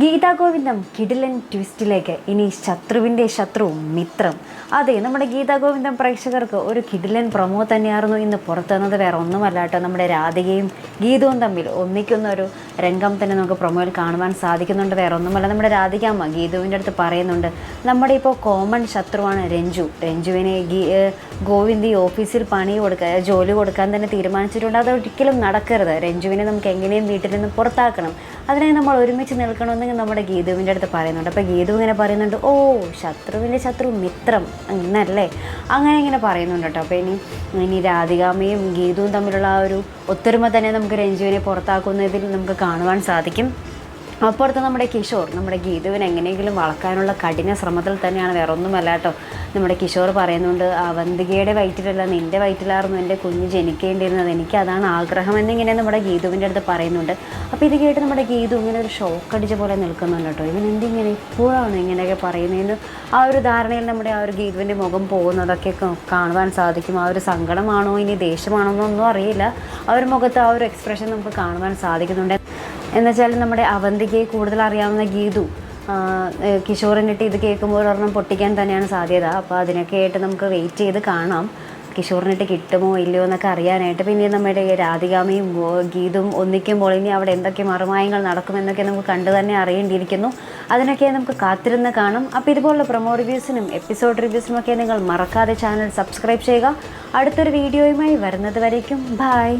ഗീതാ ഗോവിന്ദം കിടിലൻ ട്വിസ്റ്റിലേക്ക് ഇനി ശത്രുവിന്റെ ശത്രു മിത്രം. അതെ നമ്മുടെ ഗീതാഗോവിന്ദം പ്രേക്ഷകർക്ക് ഒരു കിടിലൻ പ്രൊമോ തന്നെയായിരുന്നു ഇന്ന് പുറത്തുനിന്നത് വേറെ ഒന്നുമല്ല കേട്ടോ നമ്മുടെ രാധികയും ഗീതവും തമ്മിൽ ഒന്നിക്കുന്ന ഒരു രംഗം തന്നെ നമുക്ക് പ്രൊമോയിൽ കാണുവാൻ സാധിക്കുന്നുണ്ട്. വേറെ ഒന്നുമല്ല നമ്മുടെ രാധികാമ്മ ഗീതുവിന്റെ അടുത്ത് പറയുന്നുണ്ട് നമ്മുടെ ഇപ്പോൾ കോമൺ ശത്രുവാണ് രഞ്ജു. രഞ്ജുവിനെ ഗോവിന്ദ് ഈ ഓഫീസിൽ പണി കൊടുക്കുക ജോലി കൊടുക്കാൻ തന്നെ തീരുമാനിച്ചിട്ടുണ്ട്. അത് ഒരിക്കലും നടക്കരുത്. രഞ്ജുവിനെ നമുക്ക് എങ്ങനെയും വീട്ടിൽ നിന്ന് പുറത്താക്കണം. അതിനെ നമ്മൾ ഒരുമിച്ച് നിൽക്കണമെന്നെങ്കിൽ നമ്മുടെ ഗീതുവിന്റെ അടുത്ത് പറയുന്നുണ്ട്. അപ്പോൾ ഗീതു ഇങ്ങനെ പറയുന്നുണ്ട് ഓ ശത്രുവിന്റെ ശത്രു മിത്രം. അങ്ങനല്ലേ? അങ്ങനെ ഇങ്ങനെ പറയുന്നുണ്ട് കേട്ടോ. അപ്പോൾ ഇനി ഇനി രാധികാമയും ഗീതുവും തമ്മിലുള്ള ആ ഒരു ഒത്തൊരുമ തന്നെ നമുക്ക് രഞ്ജുവിനെ പുറത്താക്കുന്നതിൽ നമുക്ക് കാണുവാൻ സാധിക്കും. അപ്പുറത്ത് നമ്മുടെ കിഷോർ നമ്മുടെ ഗീതുവിനെ എങ്ങനെയെങ്കിലും വളക്കാനുള്ള കഠിന ശ്രമത്തിൽ തന്നെയാണ്. വേറെ ഒന്നുമല്ല കേട്ടോ. നമ്മുടെ കിഷോർ പറയുന്നുണ്ട് അവന്തികയുടെ വയറ്റിലല്ല നിന്റെ വയറ്റിലായിരുന്നു എന്റെ കുഞ്ഞ് ജനിക്കേണ്ടിയിരുന്നത്. എനിക്ക് അതാണ് ആഗ്രഹം എന്നിങ്ങനെ നമ്മുടെ ഗീതുവിന്റെ അടുത്ത് പറയുന്നുണ്ട്. അപ്പോൾ ഇത് കേട്ട് നമ്മുടെ ഗീതു ഇങ്ങനെ ഒരു ഷോക്ക് അടിച്ച പോലെ നിൽക്കുന്നുണ്ട് കേട്ടോ. ഇവൻ എന്തിങ്ങനെ ഇപ്പോഴാണ് ഇങ്ങനെയൊക്കെ പറയുന്നതെന്ന്? ആ ഒരു ധാരണയിൽ നമ്മുടെ ആ ഒരു ഗീതുവിന്റെ മുഖം പോകുന്നതൊക്കെ കാണുവാൻ സാധിക്കും. ആ ഒരു സങ്കടമാണോ ഇനി ദേഷ്യമാണോ എന്നൊന്നും അറിയില്ല. ആ ഒരു മുഖത്ത് ആ ഒരു എക്സ്പ്രഷൻ നമുക്ക് കാണുവാൻ സാധിക്കുന്നുണ്ട്. എന്നുവെച്ചാൽ നമ്മുടെ അവന്തികയെ കൂടുതൽ അറിയാവുന്ന ഗീതു കിഷോറിനിട്ട് ഇത് കേൾക്കുമ്പോൾ ഒരെണ്ണം പൊട്ടിക്കാൻ തന്നെയാണ് സാധ്യത. അപ്പോൾ അതിനൊക്കെ ആയിട്ട് നമുക്ക് വെയിറ്റ് ചെയ്ത് കാണാം. കിഷോറിനിട്ട് കിട്ടുമോ ഇല്ലയോ എന്നൊക്കെ അറിയാനായിട്ട് പിന്നെ നമ്മുടെ രാധികാമയും ഗീതും ഒന്നിക്കുമ്പോൾ ഇനി അവിടെ എന്തൊക്കെ മറുമായങ്ങൾ നടക്കുമെന്നൊക്കെ നമുക്ക് കണ്ടു തന്നെ അറിയേണ്ടിയിരിക്കുന്നു. അതിനൊക്കെ നമുക്ക് കാത്തിരുന്ന് കാണാം. അപ്പോൾ ഇതുപോലുള്ള പ്രൊമോ റിവ്യൂസിനും എപ്പിസോഡ് റിവ്യൂസിനും ഒക്കെ നിങ്ങൾ മറക്കാതെ ചാനൽ സബ്സ്ക്രൈബ് ചെയ്യുക. അടുത്തൊരു വീഡിയോയുമായി വരുന്നത് വരേക്കും. ബായ്